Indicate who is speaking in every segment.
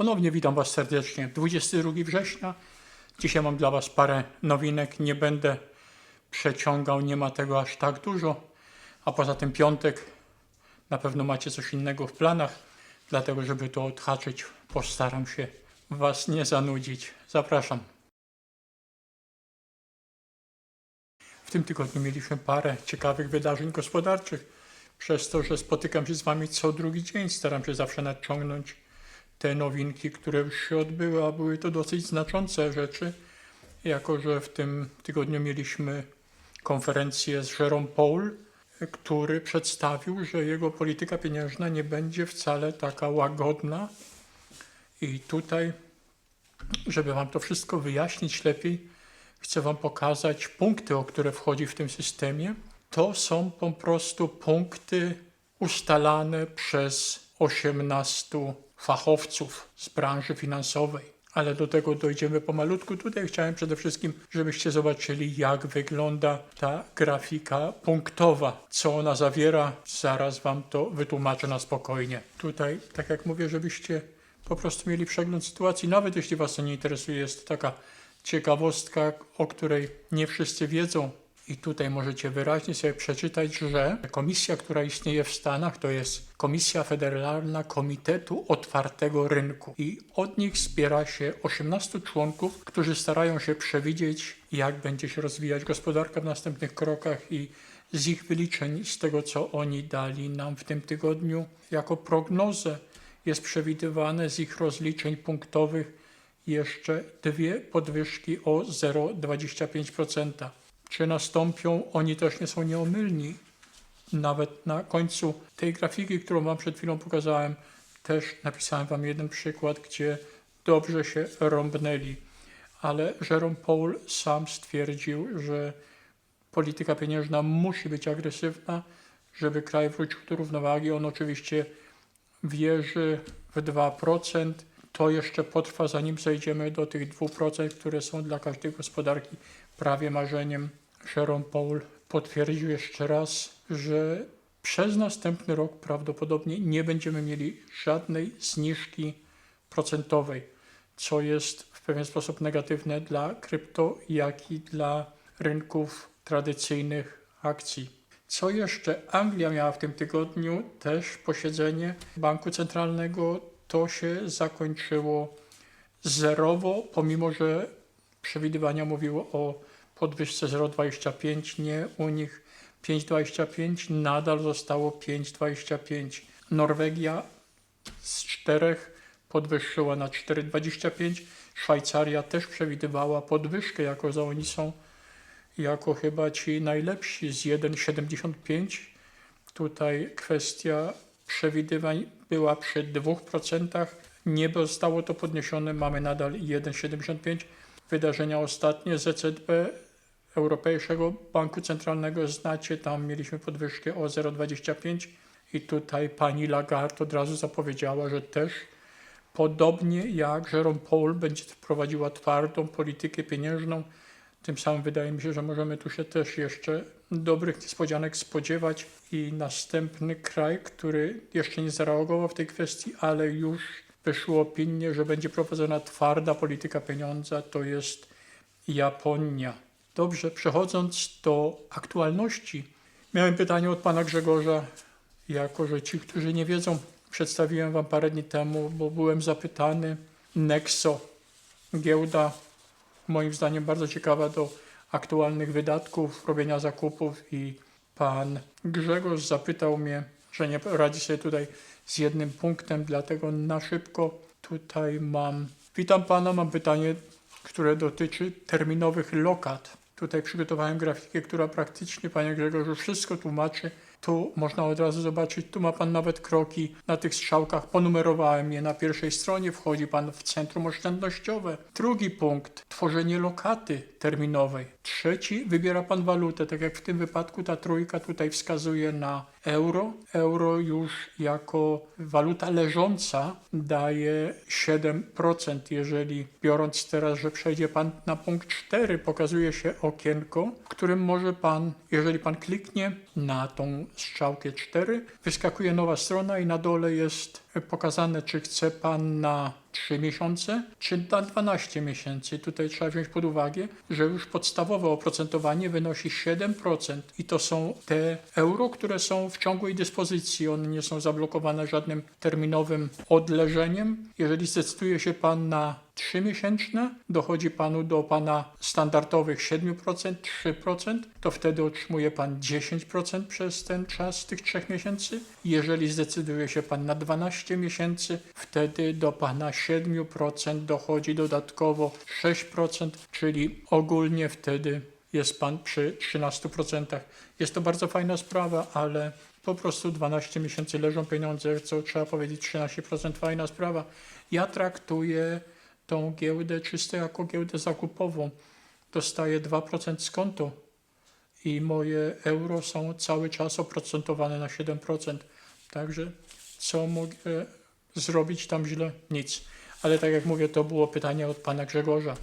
Speaker 1: Ponownie witam Was serdecznie. 22 września. Dzisiaj mam dla Was parę nowinek. Nie będę przeciągał, nie ma tego aż tak dużo. A poza tym piątek na pewno macie coś innego w planach. Dlatego, żeby to odhaczyć, postaram się Was nie zanudzić. Zapraszam. W tym tygodniu mieliśmy parę ciekawych wydarzeń gospodarczych. Przez to, że spotykam się z Wami co drugi dzień, staram się zawsze nadciągnąć te nowinki, które już się odbyły, a były to dosyć znaczące rzeczy, jako że w tym tygodniu mieliśmy konferencję z Jerome Paul, który przedstawił, że jego polityka pieniężna nie będzie wcale taka łagodna. I tutaj, żeby Wam to wszystko wyjaśnić lepiej, chcę Wam pokazać punkty, o które wchodzi w tym systemie. To są po prostu punkty ustalane przez 18 fachowców z branży finansowej. Ale do tego dojdziemy pomalutku. Tutaj chciałem przede wszystkim, żebyście zobaczyli, jak wygląda ta grafika punktowa. Co ona zawiera, zaraz Wam to wytłumaczę na spokojnie. Tutaj, tak jak mówię, żebyście po prostu mieli przegląd sytuacji, nawet jeśli Was to nie interesuje, jest to taka ciekawostka, o której nie wszyscy wiedzą. I tutaj możecie wyraźnie sobie przeczytać, że komisja, która istnieje w Stanach, to jest Komisja Federalna Komitetu Otwartego Rynku. I od nich zbiera się 18 członków, którzy starają się przewidzieć, jak będzie się rozwijać gospodarka w następnych krokach i z ich wyliczeń, z tego co oni dali nam w tym tygodniu jako prognozę, jest przewidywane z ich rozliczeń punktowych jeszcze dwie podwyżki o 0,25%. Czy nastąpią? Oni też nie są nieomylni. Nawet na końcu tej grafiki, którą Wam przed chwilą pokazałem, też napisałem Wam jeden przykład, gdzie dobrze się rąbnęli. Ale Jerome Paul sam stwierdził, że polityka pieniężna musi być agresywna, żeby kraj wrócił do równowagi. On oczywiście wierzy w 2%. To jeszcze potrwa, zanim zejdziemy do tych 2%, które są dla każdej gospodarki prawie marzeniem. Jerome Paul potwierdził jeszcze raz, że przez następny rok prawdopodobnie nie będziemy mieli żadnej zniżki procentowej, co jest w pewien sposób negatywne dla krypto, jak i dla rynków tradycyjnych akcji. Co jeszcze? Anglia miała w tym tygodniu też posiedzenie Banku Centralnego. To się zakończyło zerowo, pomimo że przewidywania mówiły o podwyżce 0,25, nie u nich 5,25, nadal zostało 5,25. Norwegia z 4 podwyższyła na 4,25. Szwajcaria też przewidywała podwyżkę, jako że oni są jako chyba ci najlepsi z 1,75. Tutaj kwestia przewidywań była przy 2%. Nie zostało to podniesione, mamy nadal 1,75. Wydarzenia ostatnie z ECB, Europejskiego Banku Centralnego, znacie, tam mieliśmy podwyżkę o 0,25 i tutaj pani Lagarde od razu zapowiedziała, że też podobnie jak Jerome Paul będzie prowadziła twardą politykę pieniężną. Tym samym wydaje mi się, że możemy tu się też jeszcze dobrych niespodzianek spodziewać. I następny kraj, który jeszcze nie zareagował w tej kwestii, ale już wyszło opinie, że będzie prowadzona twarda polityka pieniądza, to jest Japonia. Dobrze, przechodząc do aktualności, miałem pytanie od pana Grzegorza. Jako, że ci, którzy nie wiedzą, przedstawiłem wam parę dni temu, bo byłem zapytany. Nexo, giełda, moim zdaniem bardzo ciekawa do aktualnych wydatków, robienia zakupów i pan Grzegorz zapytał mnie, że nie radzi sobie tutaj z jednym punktem, dlatego na szybko tutaj mam. Witam pana, mam pytanie, które dotyczy terminowych lokat. Tutaj przygotowałem grafikę, która praktycznie, panie Grzegorzu, wszystko tłumaczy. Tu można od razu zobaczyć, tu ma pan nawet kroki na tych strzałkach. Ponumerowałem je na pierwszej stronie. Wchodzi pan w centrum oszczędnościowe. Drugi punkt, tworzenie lokaty terminowej. Trzeci, wybiera pan walutę. Tak jak w tym wypadku ta trójka tutaj wskazuje na euro. Euro już jako waluta leżąca daje 7%. Jeżeli biorąc teraz, że przejdzie pan na punkt 4, pokazuje się okienko, w którym może pan, jeżeli pan kliknie na tą strzałkę 4, wyskakuje nowa strona i na dole jest pokazane, czy chce pan na 3 miesiące, czy na 12 miesięcy. Tutaj trzeba wziąć pod uwagę, że już podstawowe oprocentowanie wynosi 7% i to są te euro, które są w ciągłej dyspozycji. One nie są zablokowane żadnym terminowym odleżeniem. Jeżeli zdecyduje się Pan na 3 miesięczne, dochodzi Panu do Pana standardowych 7%, 3%, to wtedy otrzymuje Pan 10% przez ten czas tych 3 miesięcy. Jeżeli zdecyduje się Pan na 12 miesięcy, wtedy do Pana 7% dochodzi dodatkowo 6%, czyli ogólnie wtedy jest Pan przy 13%. Jest to bardzo fajna sprawa, ale po prostu 12 miesięcy leżą pieniądze, co trzeba powiedzieć 13% fajna sprawa. Ja traktuję tą giełdę czysto jako giełdę zakupową. Dostaję 2% z konto i moje euro są cały czas oprocentowane na 7%. Także co mogę zrobić tam źle? Nic. Ale tak jak mówię, to było pytanie od pana Grzegorza.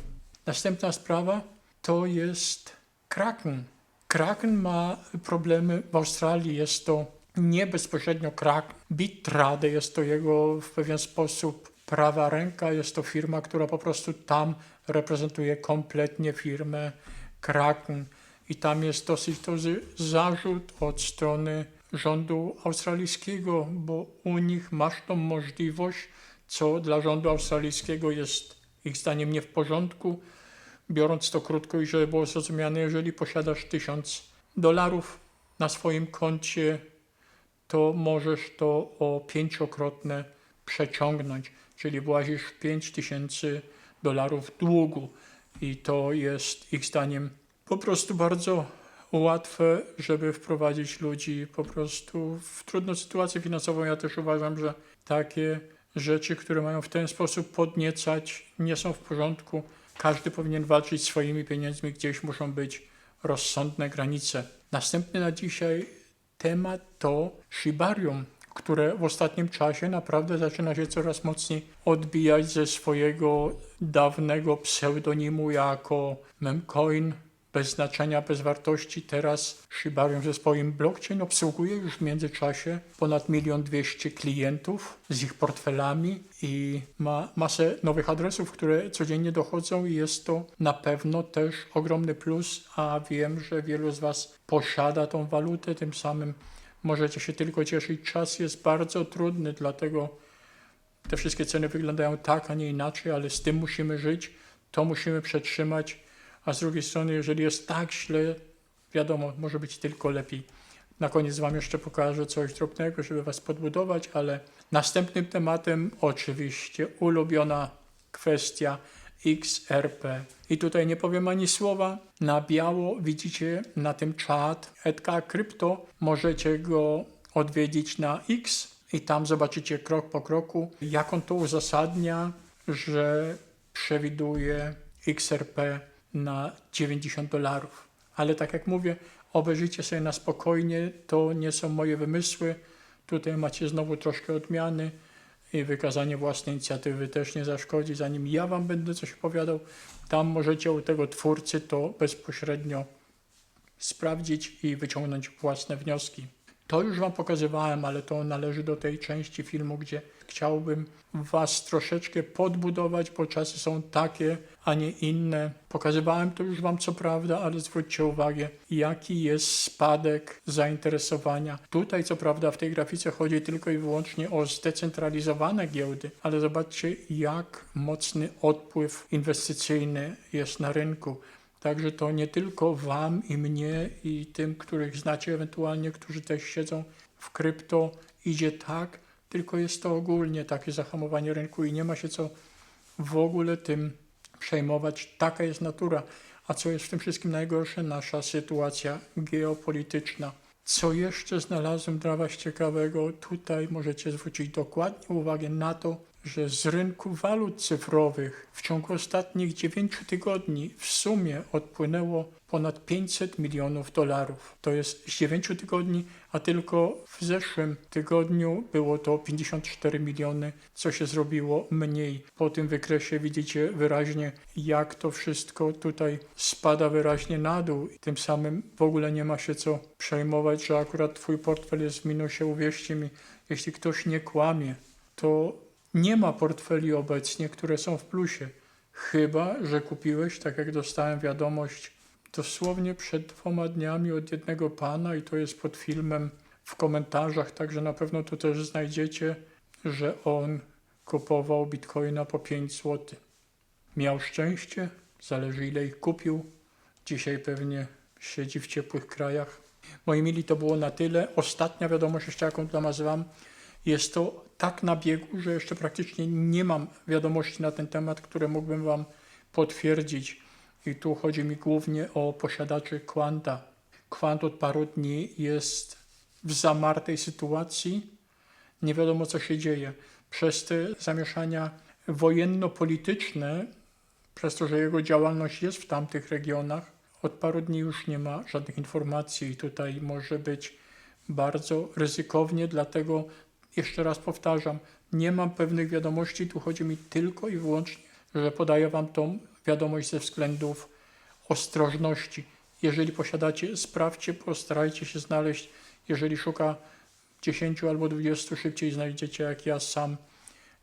Speaker 1: Następna sprawa to jest Kraken. Kraken ma problemy w Australii. Jest to nie bezpośrednio Kraken. Bitrade jest to jego w pewien sposób prawa ręka. Jest to firma, która po prostu tam reprezentuje kompletnie firmę Kraken. I tam jest dosyć duży zarzut od strony rządu australijskiego, bo u nich masz tą możliwość, co dla rządu australijskiego jest ich zdaniem nie w porządku. Biorąc to krótko i żeby było zrozumiane, jeżeli posiadasz tysiąc dolarów na swoim koncie, to możesz to o pięciokrotne przeciągnąć, czyli włazisz 5 tysięcy dolarów długu i to jest ich zdaniem po prostu bardzo łatwe, żeby wprowadzić ludzi po prostu w trudną sytuację finansową. Ja też uważam, że takie rzeczy, które mają w ten sposób podniecać, nie są w porządku. Każdy powinien walczyć swoimi pieniędzmi, gdzieś muszą być rozsądne granice. Następny na dzisiaj temat to Shibarium, które w ostatnim czasie naprawdę zaczyna się coraz mocniej odbijać ze swojego dawnego pseudonimu jako memcoin, bez znaczenia, bez wartości. Teraz Shibarium ze swoim blockchain obsługuje już w międzyczasie ponad milion dwieście klientów z ich portfelami i ma masę nowych adresów, które codziennie dochodzą i jest to na pewno też ogromny plus, a wiem, że wielu z Was posiada tą walutę, tym samym możecie się tylko cieszyć. Czas jest bardzo trudny, dlatego te wszystkie ceny wyglądają tak, a nie inaczej, ale z tym musimy żyć, to musimy przetrzymać a z drugiej strony, jeżeli jest tak źle, wiadomo, może być tylko lepiej. Na koniec Wam jeszcze pokażę coś drobnego, żeby Was podbudować, ale następnym tematem oczywiście ulubiona kwestia XRP. I tutaj nie powiem ani słowa. Na biało widzicie na tym czat Edka Krypto. Możecie go odwiedzić na X i tam zobaczycie krok po kroku, jak on to uzasadnia, że przewiduje XRP na 90 dolarów. Ale tak jak mówię, obejrzyjcie sobie na spokojnie, to nie są moje wymysły. Tutaj macie znowu troszkę odmiany i wykazanie własnej inicjatywy też nie zaszkodzi. Zanim ja Wam będę coś opowiadał, tam możecie u tego twórcy to bezpośrednio sprawdzić i wyciągnąć własne wnioski. To już Wam pokazywałem, ale to należy do tej części filmu, gdzie chciałbym Was troszeczkę podbudować, bo czasy są takie, a nie inne. Pokazywałem to już Wam co prawda, ale zwróćcie uwagę, jaki jest spadek zainteresowania. Tutaj co prawda w tej grafice chodzi tylko i wyłącznie o zdecentralizowane giełdy, ale zobaczcie, jak mocny odpływ inwestycyjny jest na rynku. Także to nie tylko Wam i mnie i tym, których znacie ewentualnie, którzy też siedzą w krypto, idzie tak, tylko jest to ogólnie takie zahamowanie rynku i nie ma się co w ogóle tym przejmować. Taka jest natura. A co jest w tym wszystkim najgorsze? Nasza sytuacja geopolityczna. Co jeszcze znalazłem dla Was ciekawego? Tutaj możecie zwrócić dokładnie uwagę na to, że z rynku walut cyfrowych w ciągu ostatnich 9 tygodni w sumie odpłynęło ponad 500 milionów dolarów. To jest z 9 tygodni, a tylko w zeszłym tygodniu było to 54 miliony, co się zrobiło mniej. Po tym wykresie widzicie wyraźnie, jak to wszystko tutaj spada wyraźnie na dół. I tym samym w ogóle nie ma się co przejmować, że akurat Twój portfel jest w minusie. Uwierzcie mi, jeśli ktoś nie kłamie, to nie ma portfeli obecnie, które są w plusie. Chyba, że kupiłeś, tak jak dostałem wiadomość dosłownie przed dwoma dniami od jednego pana i to jest pod filmem w komentarzach, także na pewno tu też znajdziecie, że on kupował bitcoina po 5 zł. Miał szczęście, zależy ile ich kupił. Dzisiaj pewnie siedzi w ciepłych krajach. Moi mili, to było na tyle. Ostatnia wiadomość, jeszcze jaką to nazywam, jest to tak na biegu, że jeszcze praktycznie nie mam wiadomości na ten temat, które mógłbym Wam potwierdzić. I tu chodzi mi głównie o posiadaczy Quanta. Quant od paru dni jest w zamartej sytuacji. Nie wiadomo, co się dzieje. Przez te zamieszania wojenno-polityczne, przez to, że jego działalność jest w tamtych regionach, od paru dni już nie ma żadnych informacji i tutaj może być bardzo ryzykownie, dlatego jeszcze raz powtarzam, nie mam pewnych wiadomości, tu chodzi mi tylko i wyłącznie, że podaję Wam tą wiadomość ze względów ostrożności. Jeżeli posiadacie, sprawdźcie, postarajcie się znaleźć. Jeżeli szuka 10 albo 20, szybciej znajdziecie jak ja sam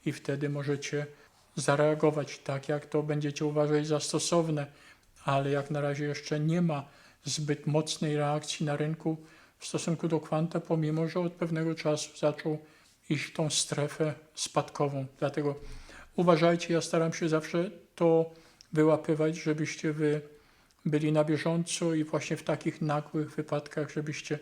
Speaker 1: i wtedy możecie zareagować tak, jak to będziecie uważać za stosowne, ale jak na razie jeszcze nie ma zbyt mocnej reakcji na rynku w stosunku do kwanta, pomimo że od pewnego czasu zaczął iść w tą strefę spadkową. Dlatego uważajcie, ja staram się zawsze to wyłapywać, żebyście wy byli na bieżąco i właśnie w takich nagłych wypadkach, żebyście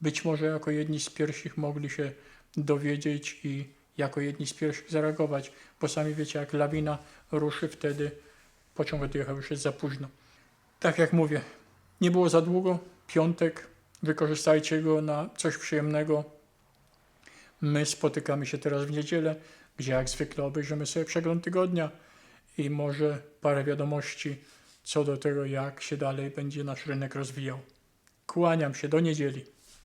Speaker 1: być może jako jedni z pierwszych mogli się dowiedzieć i jako jedni z pierwszych zareagować, bo sami wiecie, jak lawina ruszy, wtedy pociąg odjechał, już jest za późno. Tak jak mówię, nie było za długo, piątek, wykorzystajcie go na coś przyjemnego. My spotykamy się teraz w niedzielę, gdzie jak zwykle obejrzymy sobie przegląd tygodnia i może parę wiadomości co do tego, jak się dalej będzie nasz rynek rozwijał. Kłaniam się do niedzieli.